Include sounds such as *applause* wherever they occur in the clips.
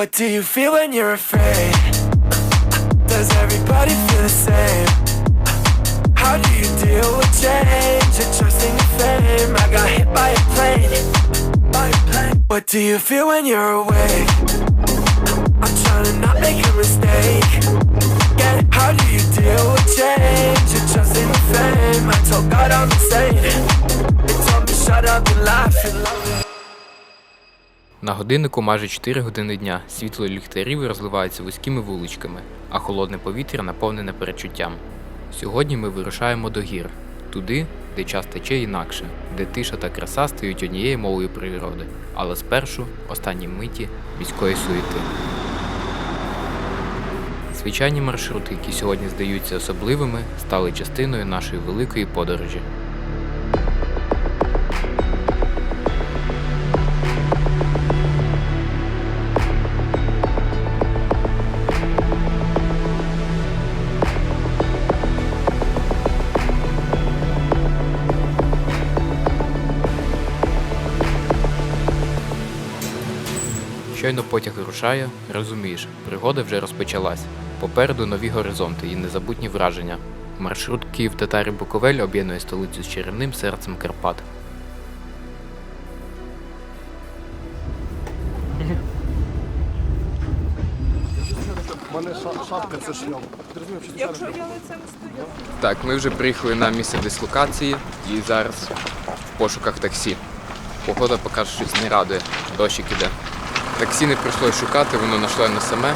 What do you feel when you're afraid? Does everybody feel the same? How do you deal with change and trusting your fame? I got hit by a plane. By a plane. What do you feel when you're awake? I'm trying to not make a mistake. Yeah, how do you deal with change and trusting the fame? I told God I'm insane. They told me shut up and laugh and love it. На годиннику майже 4 години дня. Світло ліхтарів розливається вузькими вуличками, а холодне повітря наповнене перечуттям. Сьогодні ми вирушаємо до гір, туди, де час тече інакше, де тиша та краса стають однією мовою природи, але спершу останні миті міської суєти. Звичайні маршрути, які сьогодні здаються особливими, стали частиною нашої великої подорожі. Щойно потяг рушає, розумієш, пригода вже розпочалась. Попереду нові горизонти і незабутні враження. Маршрут Київ Татарі Буковель об'єднує столицю з чарівним серцем Карпат. Мене ша- шапка це шльом. Якщо я лицем стою. Так, ми вже приїхали на місце дислокації і зараз в пошуках таксі. Погода поки щось не радує, дощик іде. Таксі не прийшлось шукати, воно знайшло на саме.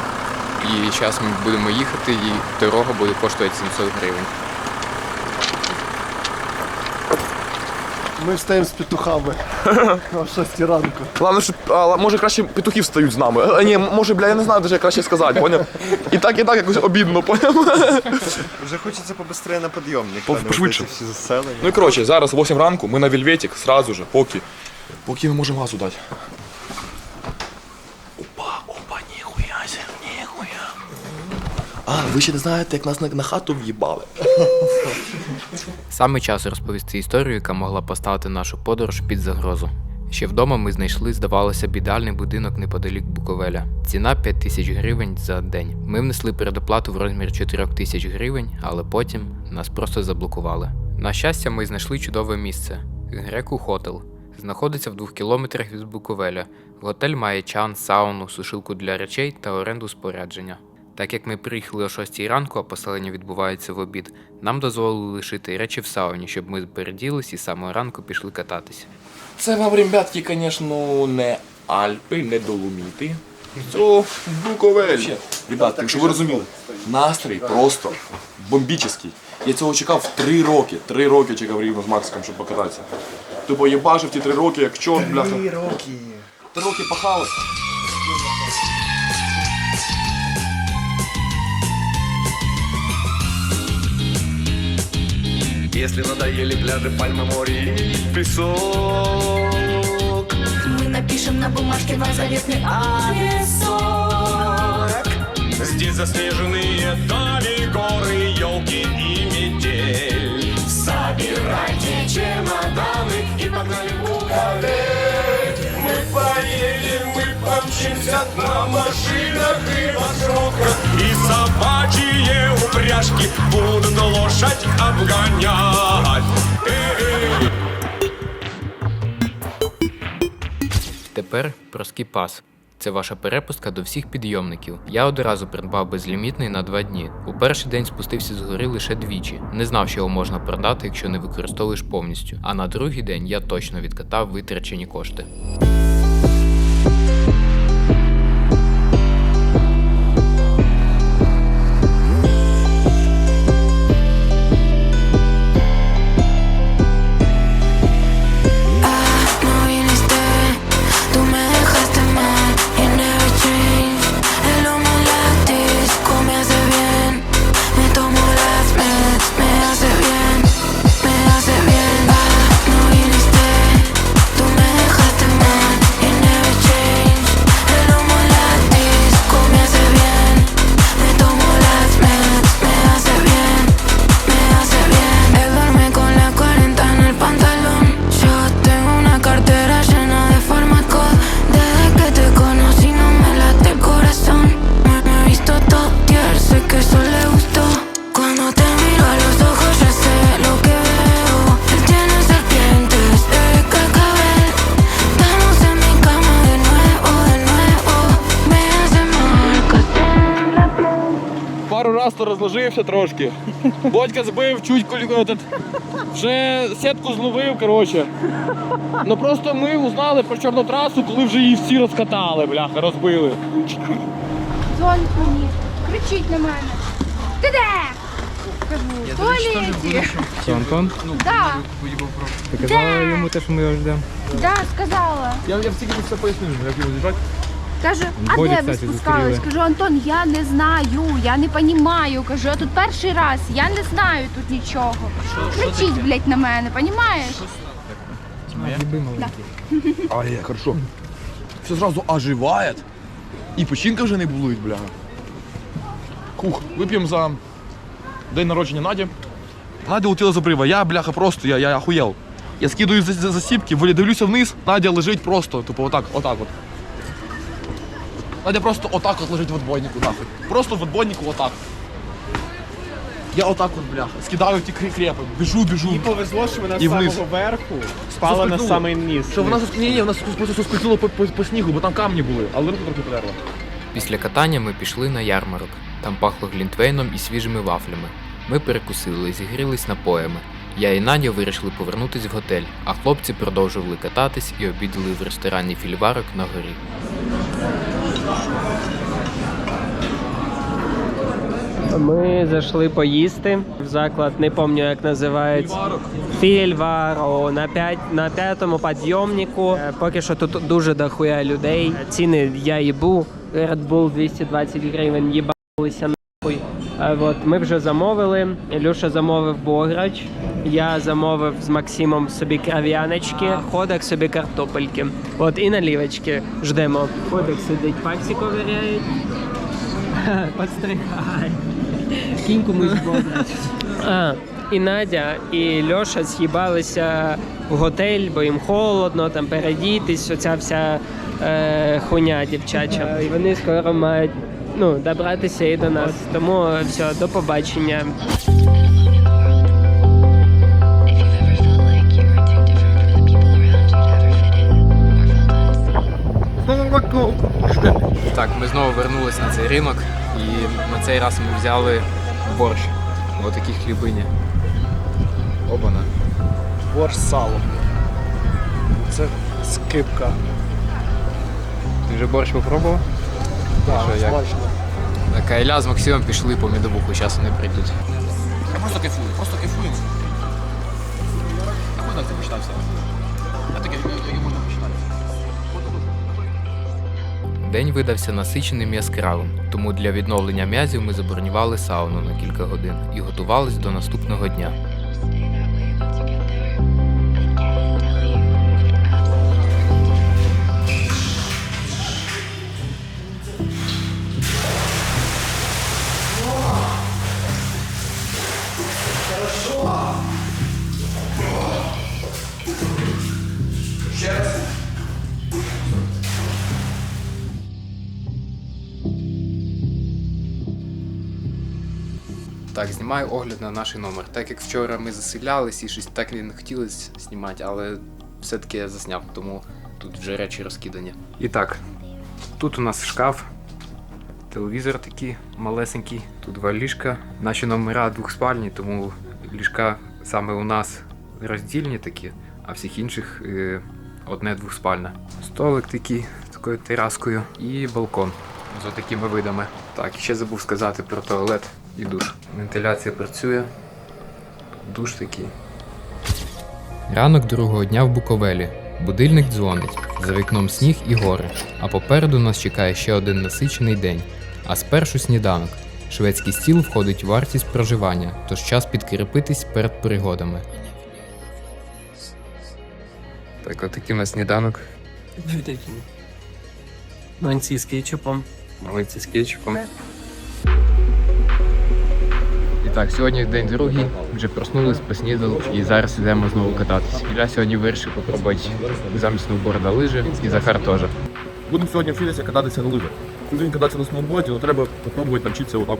І зараз ми будемо їхати, і дорога буде коштувати 700 гривень. Ми встаємо з петухами *laughs* о 6 ранку. Главное, що а, може краще петухи встають з нами. А, ні, може, бля, я не знаю, даже як краще сказати, поняв? І так, і так якось обідно, поняв? *laughs* Вже хочеться побыстрее на підйомник. Пошвидше. оці всі заселення. Ну і коротше, зараз 8 ранку, ми на Вільветик, сразу же, поки. Поки ми можемо газу дати. А, ви ще не знаєте, як нас на, на хату в'їбали. Саме час розповісти історію, яка могла поставити нашу подорож під загрозу. Ще вдома ми знайшли, здавалося б, ідеальний будинок неподалік Буковеля. Ціна 5 тисяч гривень за день. Ми внесли передоплату в розмір 4 тисяч гривень, але потім нас просто заблокували. На щастя, ми знайшли чудове місце Греку Хотел. Знаходиться в двох кілометрах від Буковеля. Готель має чан, сауну, сушилку для речей та оренду спорядження. Так як ми приїхали о 6 ранку, а поселення відбувається в обід, нам дозволили лишити речі в сауні, щоб ми переділись і з самого ранку пішли кататися. Це вам, ребятки, звісно, не Альпи, не Доломіти. Це Буковель. Ребятки, щоб ви розуміли, настрій просто бомбічний. Я цього чекав три роки. Три роки чекав рівно з Максиком, щоб покататися. Типу їбашив ті три роки, як чорт, бляха. Три роки. Три роки пахали. Если надоели пляжи, пальмы, море и песок. Мы напишем на бумажке твой заветный адресок. Здесь заснеженные дали горы, елки и метель. Собирайте чемоданы и погнали в Мы поедем, мы помчимся на машинах и маршрутках И собачьи упряжки будут лошадь обгонять! Тепер про скіпас. Це ваша перепустка до всіх підйомників. Я одразу придбав безлімітний на два дні. У перший день спустився з лише двічі. Не знав, що його можна продати, якщо не використовуєш повністю. А на другий день я точно відкатав витрачені кошти. Раз розложився трошки. Бодька збив, чуть этот, вже сітку зловив, коротше. Ну просто ми узнали про чорну трасу, коли вже її всі розкатали, бляха, розбили. Дзвонить мені, кричить на мене. Ти де? Кажу, в туалеті. Це Антон? Да, Ти казала йому те, що ми його ждемо? да, сказала. Я, я всі все пояснив, як його зібрати. Каже, а Бодя, де ви кстати, спускались? зустріли. Кажу, Антон, я не знаю, я не розумію. Кажу, я тут перший раз, я не знаю тут нічого. Кричить, блядь, на мене, понімаєш? *laughs* А, є, хорошо. Все зразу оживає. І печінка вже не болить, бля. Хух, вип'ємо за день народження Наді. Надя летіла з обрива. Я, бляха, просто, я, я охуєл. Я скидаю за, за, засіпки, вилі- дивлюся вниз, Надя лежить просто, типу, отак, отак от. Надя просто отак от лежить в отбойнику, нахуй. Просто в отбойнику отак. Я отак от, бляха, скидаю ті крі- крепи, біжу, біжу. Їй повезло, що вона І з вниз. самого верху спала на Соскользнула. самий низ. Що вона сос- ні, ні, вона сос- просто соскользнула по, по, по снігу, бо там камні були, але руку трохи потерла. Після катання ми пішли на ярмарок. Там пахло глінтвейном і свіжими вафлями. Ми перекусили, зігрілись напоями. Я і Надя вирішили повернутись в готель, а хлопці продовжували кататись і обідали в ресторані фільварок на горі. Ми зайшли поїсти в заклад, не пам'ятаю, як називається. Фільваро на п'ять на п'ятому підйомнику. Е, Поки що тут дуже дохуя людей. Ціни я їбу. Red Bull 220 гривень їбалися нахуй. Е, От ми вже замовили. Ілюша замовив бограч. Я замовив з Максимом собі крав'яночки, ходок собі картопельки. От і наливочки ждемо. Ходок сидить, паксі ковиряють. *laughs* Подстригай. Комусь бограч. А, і Надя, і Льоша з'їбалися в готель, бо їм холодно, там передітись, оця вся е, хуйня дівчача. І вони скоро мають ну, добратися і до нас. Тому все, до побачення. If Так, ми знову вернулись на цей ринок, і на цей раз ми взяли борщ. Ось такі хлібині. Обана. Борщ з салом. Це скипка. Ти вже борщ попробував? Так, що, як? смачно. Так, а Ілля з Максимом пішли по медовуху, зараз вони прийдуть. Я просто кайфую, просто кайфую. Хуй так, ти почитався. Я таке, як День видався насиченим яскравим, тому для відновлення м'язів ми забронювали сауну на кілька годин і готувались до наступного дня. Так, знімаю огляд на наш номер. Так як вчора ми заселялись і щось так не хотілося знімати, але все-таки я засняв, тому тут вже речі розкидані. І так, тут у нас шкаф, телевізор такий малесенький, тут два ліжка. Наші номера двохспальні, тому ліжка саме у нас роздільні такі, а всіх інших е, одне двохспальне. Столик такий такою тераскою і балкон з отакими видами. Так, ще забув сказати про туалет і душ. Вентиляція працює. Душ такий. Ранок другого дня в Буковелі. Будильник дзвонить. За вікном сніг і гори. А попереду нас чекає ще один насичений день. А спершу сніданок. Шведський стіл входить у вартість проживання, тож час підкріпитись перед пригодами. Так, отакий у нас сніданок. Манці з кетчупом. Молодці з кетчупом. Так, сьогодні день другий, вже проснулись, поснідали і зараз йдемо знову кататись. Я сьогодні вирішив попробувати замість сноуборда лижі і Захар теж. Будемо сьогодні вчитися кататися на лижах. Сьогодні кататися на сноуборді, але треба спробувати навчитися отак.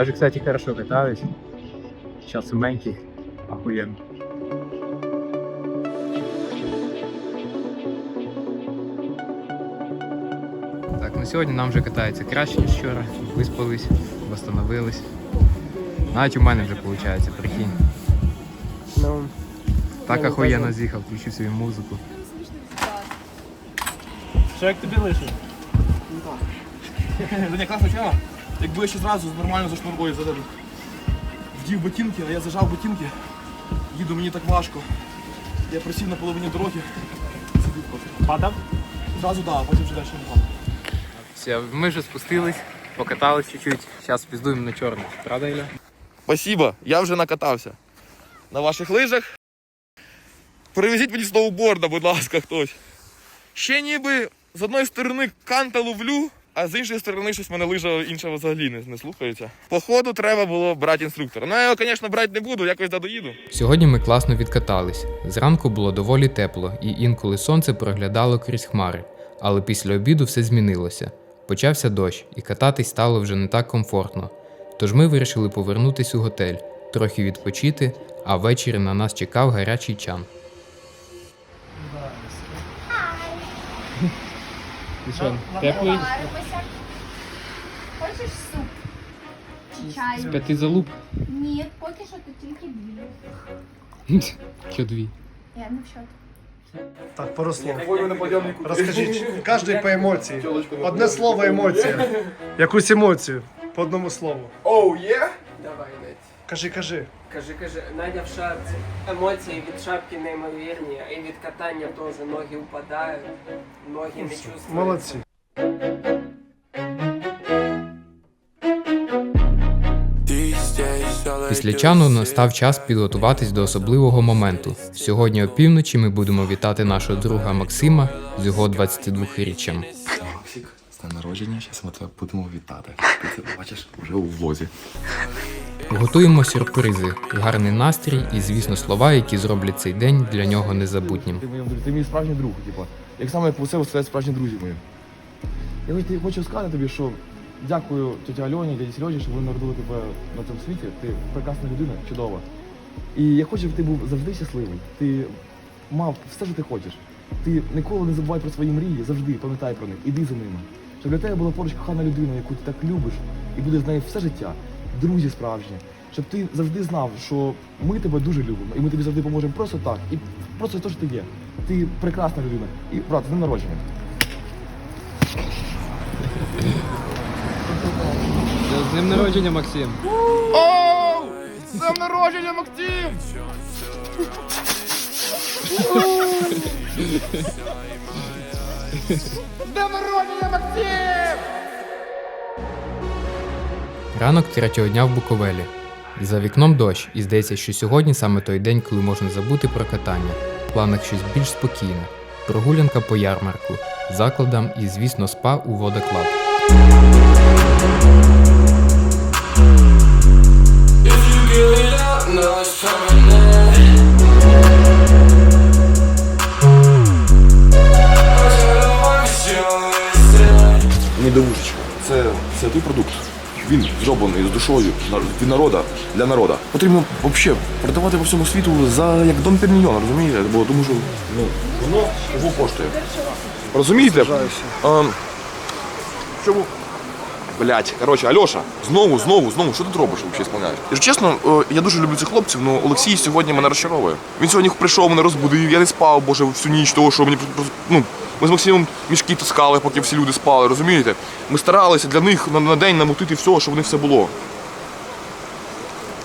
Даже, кстати, хорошо катались. Сейчас маленький, охуенно. Так, ну сьогодні нам вже катається краще, ніж вчора. Виспались, восстановились. Навіть у мене вже виходить, прикинь. Ну, Так Ну, охуєнно з'їхав, включив собі музику. Що як тобі лише? Це *laughs* класна тема. Якби я ще зразу нормально за шнуркою задав. Вдів ботинки, а я зажав ботинки. Їду мені так важко. Я присів на половині дороги. Сидів просто. Падав? Зразу так, а потім вже далі не падав. Все, ми вже спустились, покатались чуть-чуть. Зараз піздуємо на чорний. Правда, Ілля? Спасибо, я вже накатався. На ваших лижах. Привезіть мені сноуборда, будь ласка, хтось. Ще ніби з одної сторони канта ловлю, а з іншої сторони щось мене лижа інша взагалі не, не слухається. Походу, треба було брати інструктора. Ну, я його, звісно, брати не буду, якось додоїду. Сьогодні ми класно відкатались. Зранку було доволі тепло, і інколи сонце проглядало крізь хмари. Але після обіду все змінилося. Почався дощ, і кататись стало вже не так комфортно. Тож ми вирішили повернутись у готель, трохи відпочити, а ввечері на нас чекав гарячий чан. Ти що, теплий? Хочеш суп? З п'яти залуп? Ні, поки що тут тільки дві. *laughs* Що дві? Я не в счет. Так, пару слов. Розкажіть, кожен по емоції. *laughs* Одне слово емоція. Якусь емоцію. По одному слову. Оу, є? давай, Надь. Кажи, кажи. Кажи, кажи, Надя в шапці. Емоції від шапки неймовірні, і від катання теж ноги впадають, ноги не чувствують. Молодці. Після чану настав час підготуватись до особливого моменту. Сьогодні опівночі ми будемо вітати нашого друга Максима з його 22-річчям. Максик, з днем народження, зараз ми тебе будемо вітати. Ти це бачиш вже у влозі. Готуємо сюрпризи, гарний настрій і, звісно, слова, які зроблять цей день для нього незабутнім. Ти, мій, ти мій справжній друг, типу. Як саме по себе сказати справжні друзі мої. Я хоч- хочу сказати тобі, що дякую тіті Альоні, дяді Сережі, що вони народили тебе на цьому світі. Ти прекрасна людина, чудова. І я хочу, щоб ти був завжди щасливий. Ти мав все, що ти хочеш. Ти ніколи не забувай про свої мрії, завжди пам'ятай про них, іди за ними. Щоб для тебе була поруч кохана людина, яку ти так любиш, і буде з нею все життя, друзі справжні. Щоб ти завжди знав, що ми тебе дуже любимо, і ми тобі завжди поможемо просто так, і просто те, що ти є. Ти прекрасна людина. І брат, з днем народження. З днем народження, Максим. Оу! З днем народження, Максим! Ранок третього дня в Буковелі. За вікном дощ, і здається, що сьогодні саме той день, коли можна забути про катання. В планах щось більш спокійне. Прогулянка по ярмарку, закладам і, звісно, спа у водоклад. Недоушечка. Це святий продукт. Він зроблений з душою від народа для народа. Потрібно взагалі продавати по всьому світу за як Дон Перніньон, розумієте? Бо тому що ну, воно його коштує. Розумієте? А, чому? Блять, коротше, Альоша, знову, знову, знову, що ти робиш взагалі сповняєш? Якщо чесно, е, я дуже люблю цих хлопців, але Олексій сьогодні мене розчаровує. Він сьогодні прийшов, мене розбудив, я не спав, боже, всю ніч того, що мені ну, ми з Максимом мішки таскали, поки всі люди спали, розумієте? Ми старалися для них на, на день намутити все, щоб в них все було.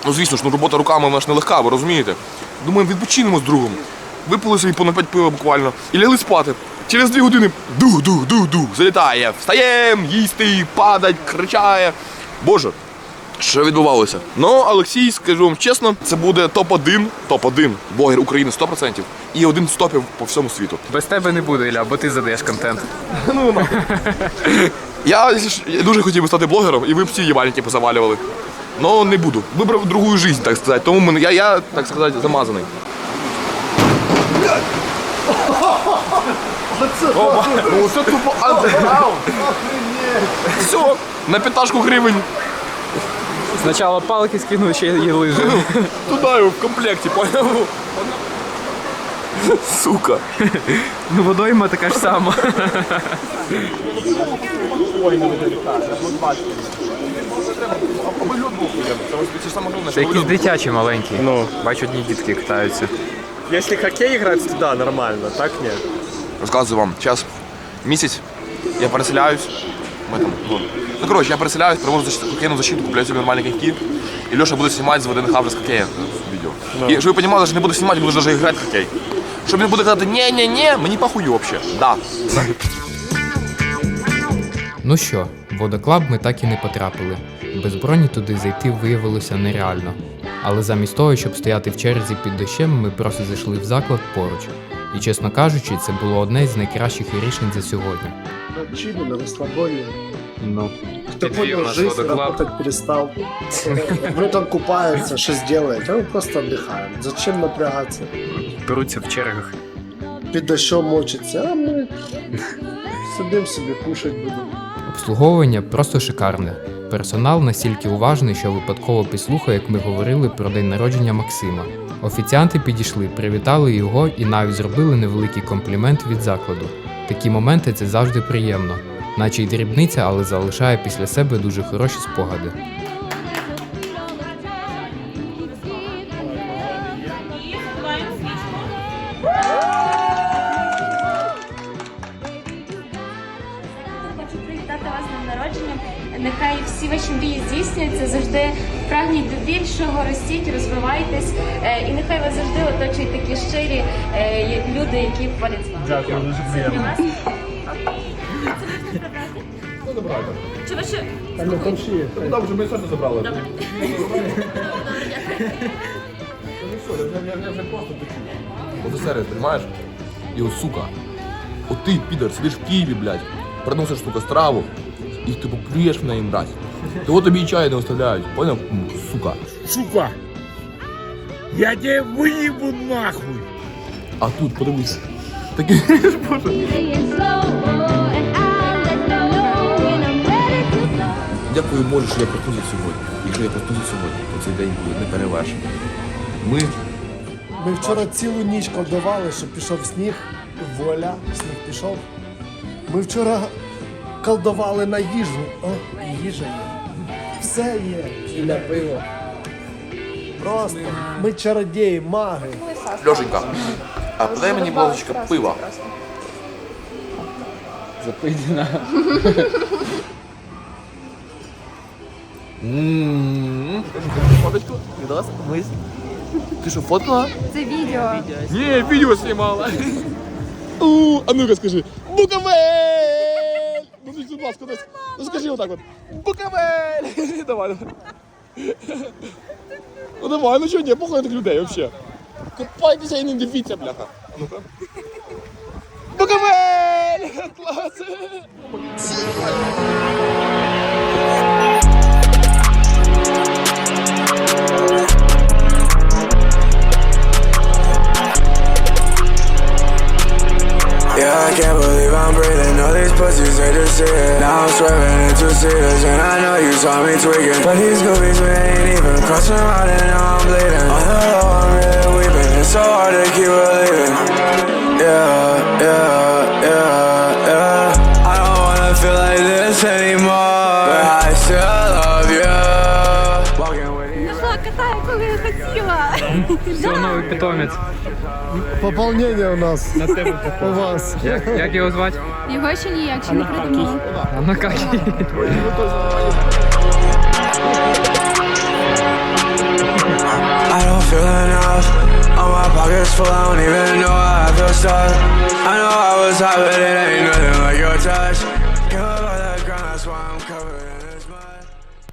Ну, звісно ж, ну, робота руками вона ж нелегка, ви розумієте? Думаємо, відпочинемо з другом. Випили собі по на п'ять пива буквально і лягли спати. Через дві години дух, дух, дух, дух, залітає. Встаєм, їсти, падать, кричає. Боже, що відбувалося? Ну, Олексій, скажу вам чесно, це буде топ-1, топ-1 блогер України 100% і один з топів по всьому світу. Без тебе не буде, Ілля, бо ти задаєш контент. *laughs* Ну, нахуй. я, я дуже хотів би стати блогером, і ви б всі їбальники позавалювали. Но не буду. Вибрав другу жизнь, так сказати. Тому мене, я, я, так сказати, замазаний. Ну це тупо андеграунд. Все, на п'яташку гривень. Спочатку палки скинув, ще й лижи. *laughs* Туди його в комплекті, поняв? Сука. Ну водойма така ж сама. Це якісь дитячі маленькі. Ну. Бачу, одні дітки катаються. Если хоккей играть, то да, нормально, так нет. Розказую вам. Час місяць, я переселяюсь. Ми там, ну, ну коротше, я переселяюсь, привожу защиту, кокейну защиту, купляю собі нормальні коньки. І Льоша буде знімати з ВДНХ вже з хокея відео. І щоб ви розуміли, що не буду знімати, буду навіть грати в хокей. Щоб він буде казати, ні-ні-ні, мені похую взагалі. Да. Ну що, в водоклаб ми так і не потрапили. Без броні туди зайти виявилося нереально. Але замість того, щоб стояти в черзі під дощем, ми просто зайшли в заклад поруч. І чесно кажучи, це було одне з найкращих рішень за сьогодні. Чили на расслабоне. Ну, Кто понял, жизнь работать перестал. Вы там купаются, что сделаете? А мы просто отдыхаем. Зачем напрягаться? Беруться в чергах. Під дощом мочиться, а ми сидим собі, кушать будемо. Обслуговування просто шикарне. Персонал настільки уважний, що випадково підслухав, як ми говорили про день народження Максима. Офіціанти підійшли, привітали його і навіть зробили невеликий комплімент від закладу. Такі моменти це завжди приємно, наче й дрібниця, але залишає після себе дуже хороші спогади. Нехай всі ваші мрії здійснюються. Завжди прагніть до більшого, ростіть, розвивайтесь. Е, І нехай вас завжди оточують такі щирі е, люди, які поряд з вами. Дякую, дуже приємно. Чи ви ще Там вже ми серце забрали. Оце сервіс, розумієш? І от сука, от ти, підер, сидиш в Києві, блядь, приносиш, сука, страву, і ти плюєш в неї, брать. То от тобі і чай не оставляють, поняв? Сука. Сука! Я тебе выебу нахуй! А тут, подивися, такий, дякую Боже, що я проснувся сьогодні. Якщо я проснувся сьогодні, то цей день буде не перевершений. Ми Ми вчора цілу ніч колдували, щоб пішов сніг. Вуаля, сніг пішов. Ми вчора колдували на їжу. О, їжа є. Все є. І на пиво. Просто ми чародії, маги. Льошенька, а подай мені блазочка пива. Запидіна. М-м-м. Фоточку? Відос? Ми. Ти що, фоткала? Це відео. Не, видео снимала. У, а ну-ка скажи. Буковель! Ну, будь ласка, десь. Ну скажи отак от. Буковель! *laughs* Давай, давай. *laughs* Ну давай, ну що, ні, похуй тих людей вообще. Купайтеся і не дивіться, бляха. Ну-ка. Буковель! *laughs* Клас! can't believe I'm breathing. All these pussies hate to see it. Now I'm swerving into seaters, and I know you saw me tweaking. But these goofies, we ain't even crossing around, and now I'm bleeding. On the low, I'm really weeping. It's so hard to keep believing. Yeah, yeah, yeah, yeah. I don't wanna feel like this anymore, but I still love you. Walking with you. Катаю, коли я хотіла. Все новий питомець. Пополнення у нас. На тебе У вас. Як, як його звати? Його ще ніяк ще не придумала. Анакакі. I don't feel enough. All my pockets full, I don't even know how I feel stuck. I know I was hot, but it ain't nothing like your touch. Give up all that ground, that's why I'm covered in this mud.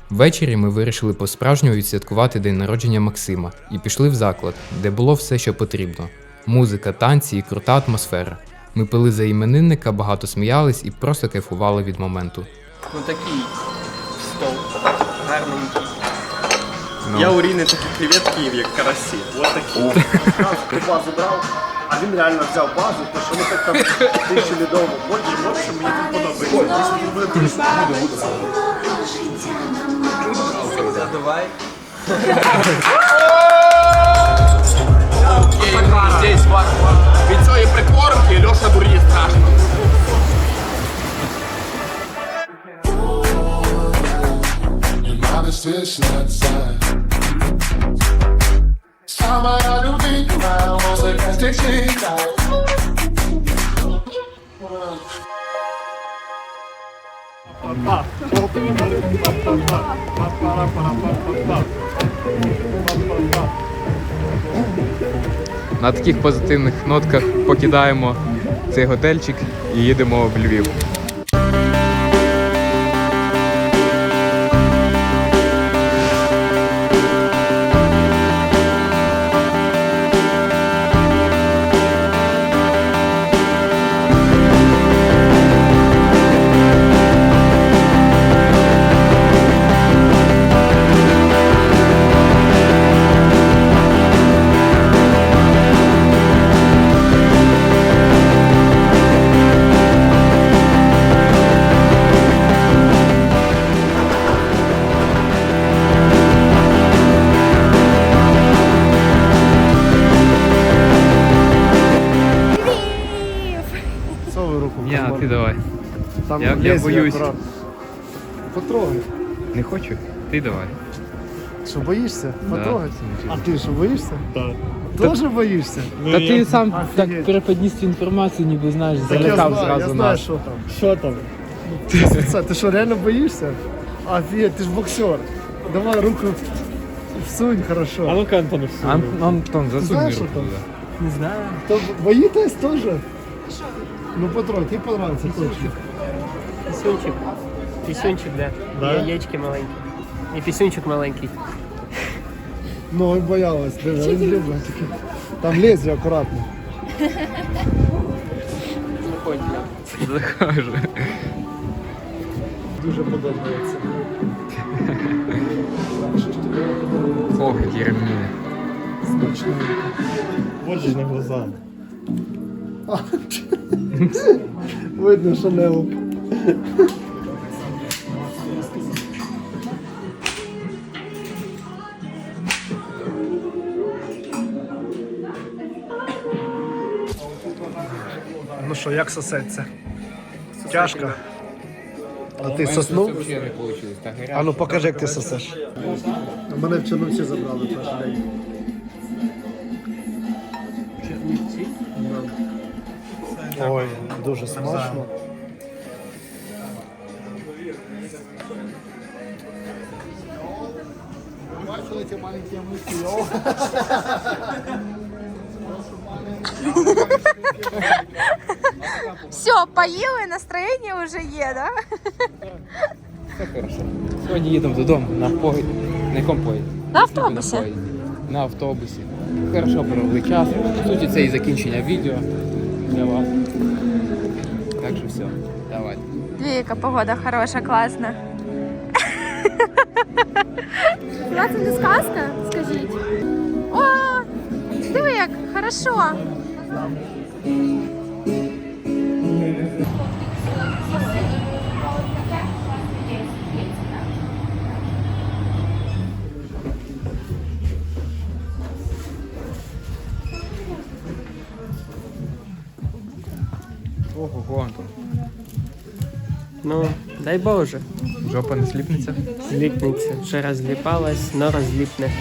Ввечері ми вирішили по-справжньому відсвяткувати день народження Максима і пішли в заклад, де було все, що потрібно: музика, танці і крута атмосфера. Ми пили за іменинника, багато сміялись і просто кайфували від моменту. Ну такий стол. Гарненький. Я уріни такі креветки, як карасі. Вот такі. Тупа забрав. А він реально взяв базу, то що ми так там тисячу лідовому боді, в общем, мені тут подобається. Буде трішки, буде, буде. Здесь вас. Від цієї прикормки Льоша дуріє страшно. На таких позитивних нотках покидаємо цей готельчик і їдемо в Львів. Ти давай. Там я- я лезвие боюсь. акуратно. Потрогай. Не хочу? Ти давай. Що боїшся? Да, Потрогай. А ти що боїшся? Так. Тоже боїшся? Та ти сам Офігеть. так переподніс цю інформацію, ніби знаєш, Так я залякав знаю, я зразу знаю, нас. що там. Що там? Це, це, ти що, реально боїшся? Офігеть, ти ж боксер. Давай руку всунь, хорошо. А ну-ка, Антон, Ан- Антон, засунь знаєш, руку що там? туди. Не знаю. То боїтесь теж? Ну, Петро, ти понравиться точно. Пісюнчик. Пісюнчик, да. Да? Яєчки маленькі. І пісюнчик маленький. Ну, і боялась. Диви, він любить таке. Там лезвие акуратно. Захожу. Дуже подобається. Ох, які ремні. Смачно. Водиш на глаза. *laughs* *laughs* Видно, що не. Ну що, як сосеться? Тяжко. А ти соснув? А ну покажи, як ти сосеш. Мене в Чернівці забрали перший день. Ой, дуже смачно. Бачили ці маленькі мишки? Все, поїли, настроєння вже є, да? Сьогодні їдемо додому на поїзді. На якому поїзді? На автобусі. На. На автобусі. Хорошо провели час. По суті, це і закінчення відео для вас. Так що все, давайте. Двійка, погода хороша, класна. Хіба це не сказка? Скажіть. О, диви як, хорошо. Ого. Ну, дай Боже. Жопа не сліпнеться. Зліпнеться. Вже розліпалась, но розліпне.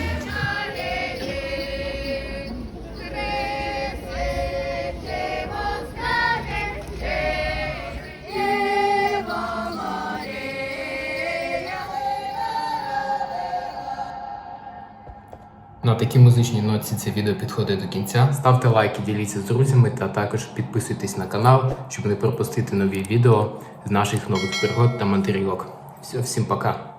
Такій музичній ноці це відео підходить до кінця. Ставте лайки, діліться з друзями та також підписуйтесь на канал, щоб не пропустити нові відео з наших нових пригод та мандрівок. Все, всім пока!